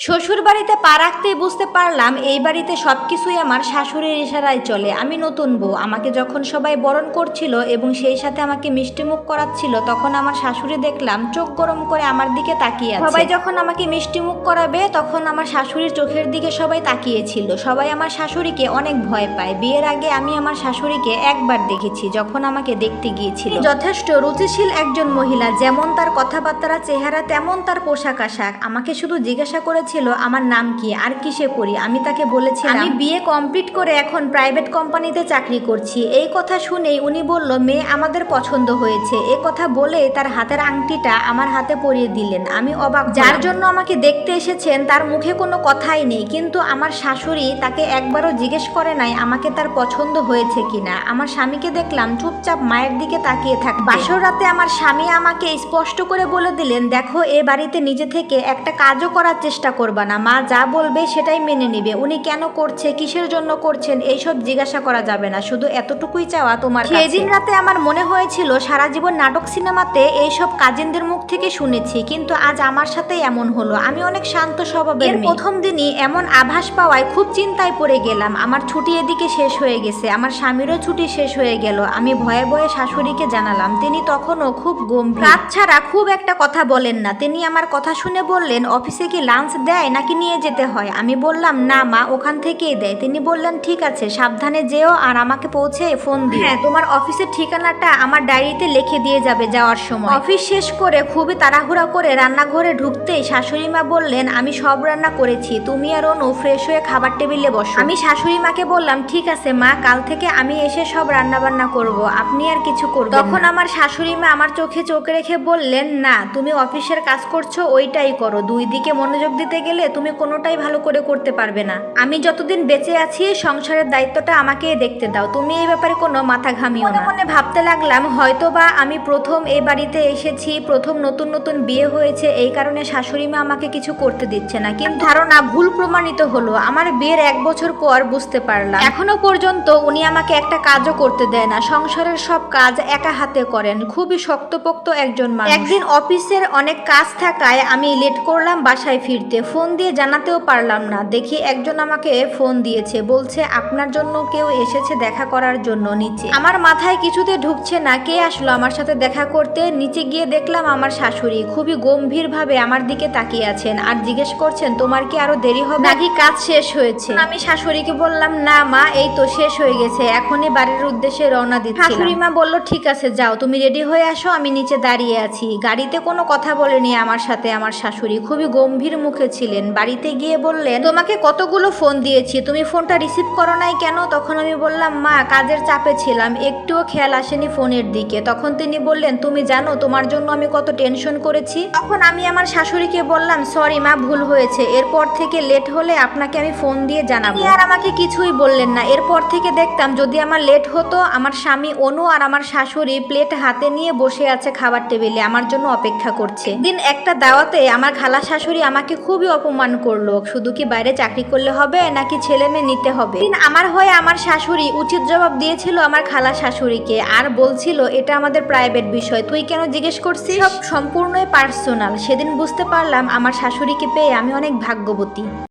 শ্বশুর বাড়িতে পা রাখতেই বুঝতে পারলাম এই বাড়িতে সব কিছুই আমার শাশুড়ির ইশারায় চলে। আমি নতুন বউ। আমাকে যখন সবাই বরণ করছিল এবং সেই সাথে আমাকে মিষ্টিমুখ করাচ্ছিল তখন আমার শাশুড়ি দেখলাম চোখ গরম করে আমার দিকে তাকিয়ে আছে। সবাই যখন আমাকে মিষ্টিমুখ করাবে তখন আমার শাশুড়ির চোখের দিকে সবাই তাকিয়েছিল। সবাই আমার শাশুড়িকে অনেক ভয় পায়। বিয়ের আগে আমি আমার শাশুড়িকে একবার দেখেছি যখন আমাকে দেখতে গিয়েছিল। যথেষ্ট রুচিশীল একজন মহিলা। যেমন তার কথাবার্তা চেহারা তেমন তার পোশাক আশাক আমাকে শুধু জিজ্ঞাসা করেছিল আমার নাম কি? আর কিসে করি আমি তাকে বলেছি আমি বিয়ে কমপ্লিট করে এখন প্রাইভেট কোম্পানিতে চাকরি করছি। এই কথা শুনেই উনি বলল, মেয়ে আমাদের পছন্দ হয়েছে। এ কথা বলে তার হাতের আংটিটা আমার হাতে পরিয়ে দিলেন। আমি অবাক যার জন্য আমাকে দেখতে এসেছেন, তার মুখে কোনো কথাই নেই। কিন্তু আমার শাশুড়ি তাকে একবারও জিজ্ঞেস করে নাই, আমাকে তার পছন্দ হয়েছে কিনা? আমার স্বামীকে দেখলাম চুপচাপ মায়ের দিকে তাকিয়ে থাক বাসর রাতে আমার স্বামী আমাকে স্পষ্ট করে বলে দিলেন, দেখো, এ বাড়িতে নিজে থেকে একটা কাজও করার চেষ্টা করবা না। মা যা বলবে সেটাই মেনে নিবে। উনি কেন করছে কিসের জন্য করছেন এইসব জিজ্ঞাসা করা যাবে না। শুধু এতটুকুই চাওয়া তোমার সেদিন রাতে আমার মনে হয়েছিল সারা জীবন নাটক সিনেমাতে এইসব কাজিনদের মুখ থেকে শুনেছি কিন্তু আজ আমার সাথে এমন হলো। আমি অনেক শান্ত স্বভাবের প্রথম দিনই এমন আভাস পাওয়ায় খুব চিন্তায় পড়ে গেলাম। আমার ছুটি এদিকে শেষ হয়ে গেছে। আমার স্বামীরও ছুটি শেষ হয়ে গেল। আমি ভয়ে ভয়ে শাশুড়িকে জানালাম। তিনি তখনও খুব গম্ভীর। রাত ছাড়া খুব একটা কথা বলেন না। তিনি আমার কথা শুনে বললেন অফিসে কি লাঞ্চ দেয় নাকি নিয়ে যেতে হয়? আমি বললাম না মা ওখান থেকেই দেয়। তিনি বললেন ঠিক আছে সাবধানে যেও আর আমাকে পৌঁছে ফোন দিয়ে হ্যাঁ তোমার অফিসের ঠিকানাটা আমার ডায়েরিতে লিখে দিয়ে যাবে যাওয়ার সময়। অফিস শেষ করে খুবই তাড়াহুড়া করে রান্নাঘরে ঢুকতেই শাশুড়ি মা বললেন আমি সব রান্না করেছি তুমি আর অনু ফ্রেশ হয়ে খাবার টেবিলে বসো। আমি শাশুড়ি মাকে বললাম ঠিক আছে মা কাল থেকে আমি এসে সব রান্না বান্না করব আপনি আর কিছু করবেন তখন আমার শাশুড়ি মা আমার চোখে চোখ রেখে বললেন না তুমি অফিসের কাজ করছ ওইটাই করো। দুই দিকে মনোযোগ দিতে গেলে তুমি কোনোটাই ভালো করে করতে পারবে না। আমি যতদিন বেঁচে আছি সংসারের দায়িত্বটা আমাকে দেখতে দাও। তুমি এই ব্যাপারে কোনো মাথা ঘামিও না। মনে ভাবতে লাগলাম, হয়তোবা আমি প্রথম এই বাড়িতে এসেছি, প্রথম নতুন নতুন বিয়ে হয়েছে, এই কারণে শাশুড়ি মা আমাকে কিছু করতে দিচ্ছে না। কিন্তু ধারণা ভুল প্রমাণিত হলো, আমার বিয়ের এক বছর পর বুঝতে পারলাম। এখনও পর্যন্ত উনি আমাকে একটা কাজও করতে দেয় না। সংসারের সব কাজ একা হাতে করেন, খুবই শক্তপোক্ত একজন মানুষ। একদিন অফিসের অনেক কাজ থাকায় আমি লেট করলাম, বাসায় ফিরতে। ফোন দিয়ে জানাতেও পারলাম না। দেখি একজন আমাকে ফোন দিয়েছে। বলছে, আপনার জন্য কেউ এসেছে দেখা করার জন্য নিচে। আমার মাথায় কিছুতে ঢুকছে না। কে আসলো আমার সাথে দেখা করতে? নিচে গিয়ে দেখলাম আমার শাশুড়ি। খুবই গম্ভীর ভাবে আমার দিকে তাকিয়ে আছেন আর জিজ্ঞেস করছেন, তোমার কি আরও দেরি হবে? নাকি কাজ শেষ হয়েছে। আমি শাশুড়িকে বললাম, না মা, এই তো শেষ হয়ে গেছে। এখনই বাড়ির উদ্দেশ্যে রওনা দিচ্ছি শাশুড়ি মা বলল, ঠিক আছে, যাও। তুমি রেডি হয়ে আসো, আমি নিচে দাঁড়িয়ে আছি। গাড়িতে কোনো কথা বলেনি আমার সাথে আমার শাশুড়ি। খুবই গম্ভীর মুখে ছিলেন বাড়িতে গিয়ে বললেন, তোমাকে কতগুলো ফোন দিয়েছি, তুমি ফোনটা রিসিভ করো নাই কেন? তখন আমি বললাম, মা, কাজের চাপে ছিলাম, একটুও খেয়াল আসেনি ফোনের দিকে। তখন তিনি বললেন, তুমি জানো তোমার জন্য আমি কত টেনশন করেছি? তখন আমি আমার শাশুড়িকে বললাম, সরি মা, ভুল হয়েছে, এরপর থেকে লেট হলে আপনাকে আমি ফোন দিয়ে জানাব। আর আমাকে কিছুই বললেন না। এরপর থেকে দেখতাম, যদি আমার লেট হতো, আমার স্বামী অনু আর আমার শাশুড়ি প্লেট হাতে নিয়ে বসে আছে খাবার টেবিলে, আমার জন্য অপেক্ষা করছে। দিন একটা দাওয়াতে আমার খালা শাশুড়ি আমাকে খুবই অপমান করল। শুধু কি বাইরে চাকরি করলে হবে, নাকি ছেলে মেয়ে নিতে হবে? আমার হয়ে আমার শাশুড়ি উচিত জবাব দিয়েছিল আমার খালা শাশুড়িকে, আর বলছিল, এটা আমাদের প্রাইভেট বিষয়, তুই কেন জিজ্ঞেস করছিস? সব সম্পূর্ণই পার্সোনাল সেদিন বুঝতে পারলাম আমার শাশুড়িকে পেয়ে আমি অনেক ভাগ্যবতী।